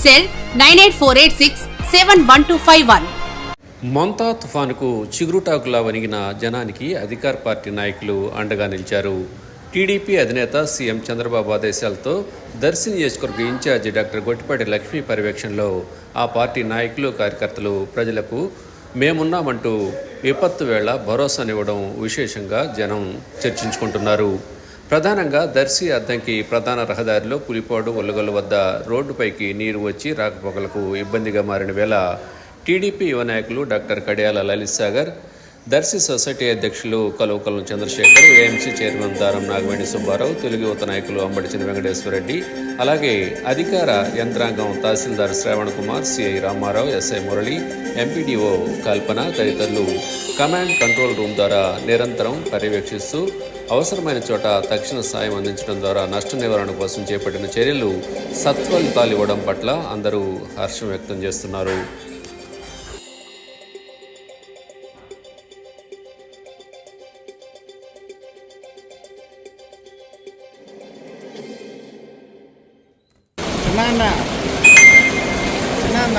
Cell nine eight four eight six seven one two five one. Montha తుఫానుకు చిగురుటాకులా వణిగిన జనానికి అధికార పార్టీ నాయకులు అండగా నిలిచారు. టీడీపీ అధినేత సీఎం చంద్రబాబు ఆదేశాలతో దర్శి నియోజకవర్గ ఇన్ఛార్జి డాక్టర్ గొట్టిపాటి లక్ష్మీ పర్యవేక్షణలో ఆ పార్టీ నాయకులు కార్యకర్తలు ప్రజలకు మేమున్నామంటూ విపత్తు వేళ భరోసానివ్వడం విశేషంగా జనం చర్చించుకుంటున్నారు. ప్రధానంగా దర్శి అద్దంకి ప్రధాన రహదారిలో పులిపాడు ఒల్లగొల్లు వద్ద రోడ్డుపైకి నీరు వచ్చి రాకపోకలకు ఇబ్బందిగా మారిన వేళ టీడీపీ యువ నాయకులు డాక్టర్ కడియాల లలిత్ సాగర్ దర్శి సొసైటీ అధ్యక్షులు కలువకలం చంద్రశేఖర్ ఏఎంసీ చైర్మన్ దారం నాగవేణి సుబ్బారావు తెలుగు యువత నాయకులు అంబడిచిన వెంకటేశ్వరరెడ్డి అలాగే అధికార యంత్రాంగం తహసీల్దార్ Shravan Kumar CI Ramarao SI Murali MPDO Kalpana తదితరులు కమాండ్ కంట్రోల్ రూమ్ ద్వారా నిరంతరం పర్యవేక్షిస్తూ అవసరమైన చోట తక్షణ సాయం అందించడం ద్వారా నష్ట నివారణ కోసం చేపట్టిన చర్యలు సత్ఫలితాలు ఇవ్వడం పట్ల అందరూ హర్షం వ్యక్తం చేస్తున్నారు. చిన్న చిన్న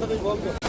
tá dando golpe, ó.